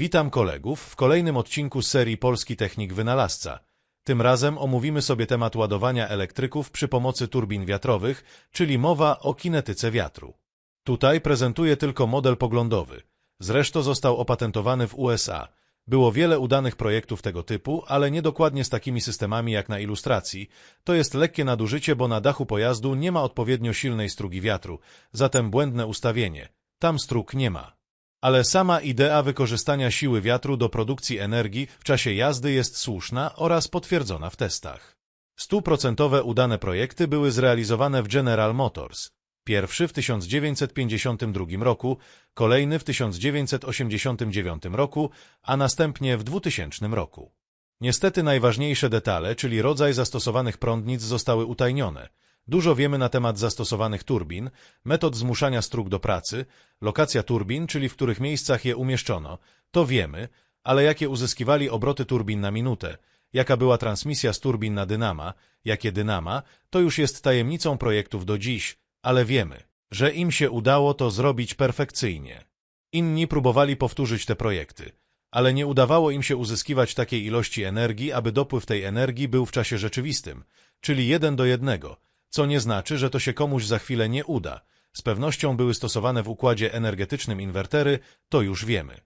Witam kolegów w kolejnym odcinku serii Polski Technik Wynalazca. Tym razem omówimy sobie temat ładowania elektryków przy pomocy turbin wiatrowych, czyli mowa o kinetyce wiatru. Tutaj prezentuję tylko model poglądowy. Zresztą został opatentowany w USA. Było wiele udanych projektów tego typu, ale nie dokładnie z takimi systemami jak na ilustracji. To jest lekkie nadużycie, bo na dachu pojazdu nie ma odpowiednio silnej strugi wiatru, zatem błędne ustawienie. Tam strug nie ma. Ale sama idea wykorzystania siły wiatru do produkcji energii w czasie jazdy jest słuszna oraz potwierdzona w testach. Stuprocentowe udane projekty były zrealizowane w General Motors. Pierwszy w 1952 roku, kolejny w 1989 roku, a następnie w 2000 roku. Niestety najważniejsze detale, czyli rodzaj zastosowanych prądnic zostały utajnione – Dużo wiemy na temat zastosowanych turbin, metod zmuszania strug do pracy, lokacja turbin, czyli w których miejscach je umieszczono, to wiemy, ale jakie uzyskiwali obroty turbin na minutę, jaka była transmisja z turbin na dynama, jakie dynama, to już jest tajemnicą projektów do dziś, ale wiemy, że im się udało to zrobić perfekcyjnie. Inni próbowali powtórzyć te projekty, ale nie udawało im się uzyskiwać takiej ilości energii, aby dopływ tej energii był w czasie rzeczywistym, czyli jeden do jednego, co nie znaczy, że to się komuś za chwilę nie uda. Z pewnością były stosowane w układzie energetycznym inwertery, to już wiemy.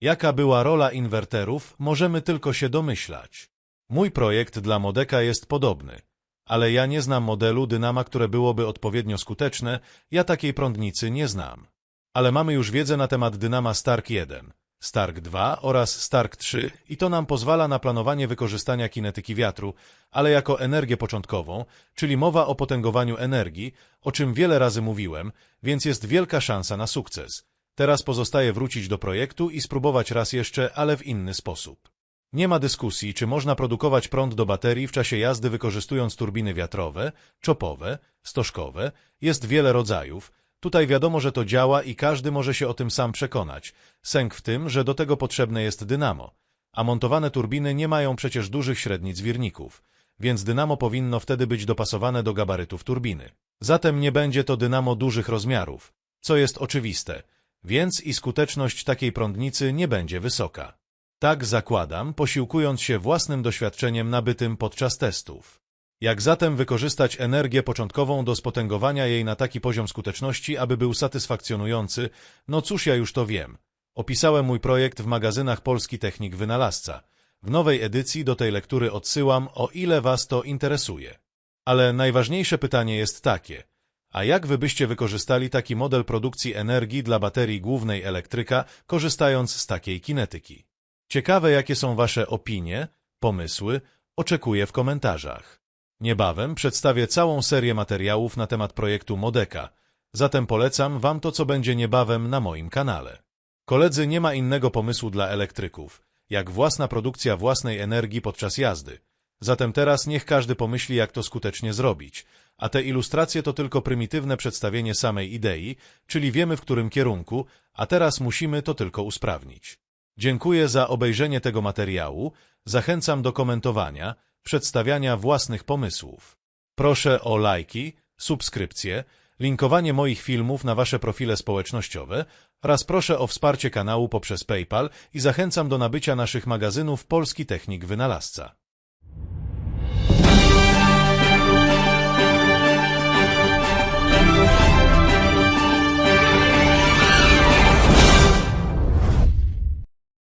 Jaka była rola inwerterów, możemy tylko się domyślać. Mój projekt dla Modeka jest podobny, ale ja nie znam modelu dynama, które byłoby odpowiednio skuteczne, ja takiej prądnicy nie znam. Ale mamy już wiedzę na temat dynama Stark 1. Stark 2 oraz Stark 3 i to nam pozwala na planowanie wykorzystania kinetyki wiatru, ale jako energię początkową, czyli mowa o potęgowaniu energii, o czym wiele razy mówiłem, więc jest wielka szansa na sukces. Teraz pozostaje wrócić do projektu i spróbować raz jeszcze, ale w inny sposób. Nie ma dyskusji, czy można produkować prąd do baterii w czasie jazdy wykorzystując turbiny wiatrowe, czopowe, stożkowe, jest wiele rodzajów, Tutaj wiadomo, że to działa i każdy może się o tym sam przekonać. Sęk w tym, że do tego potrzebne jest dynamo. A montowane turbiny nie mają przecież dużych średnic wirników, więc dynamo powinno wtedy być dopasowane do gabarytów turbiny. Zatem nie będzie to dynamo dużych rozmiarów, co jest oczywiste, więc i skuteczność takiej prądnicy nie będzie wysoka. Tak zakładam, posiłkując się własnym doświadczeniem nabytym podczas testów. Jak zatem wykorzystać energię początkową do spotęgowania jej na taki poziom skuteczności, aby był satysfakcjonujący? No cóż, ja już to wiem. Opisałem mój projekt w magazynach Polski Technik Wynalazca. W nowej edycji do tej lektury odsyłam, o ile Was to interesuje. Ale najważniejsze pytanie jest takie. A jak Wy byście wykorzystali taki model produkcji energii dla baterii głównej elektryka, korzystając z takiej kinetyki? Ciekawe, jakie są Wasze opinie, pomysły, oczekuję w komentarzach. Niebawem przedstawię całą serię materiałów na temat projektu Modeka, zatem polecam Wam to, co będzie niebawem na moim kanale. Koledzy, nie ma innego pomysłu dla elektryków, jak własna produkcja własnej energii podczas jazdy. Zatem teraz niech każdy pomyśli, jak to skutecznie zrobić, a te ilustracje to tylko prymitywne przedstawienie samej idei, czyli wiemy w którym kierunku, a teraz musimy to tylko usprawnić. Dziękuję za obejrzenie tego materiału, zachęcam do komentowania, przedstawiania własnych pomysłów. Proszę o lajki, subskrypcje, linkowanie moich filmów na Wasze profile społecznościowe oraz proszę o wsparcie kanału poprzez PayPal i zachęcam do nabycia naszych magazynów Polski Technik Wynalazca.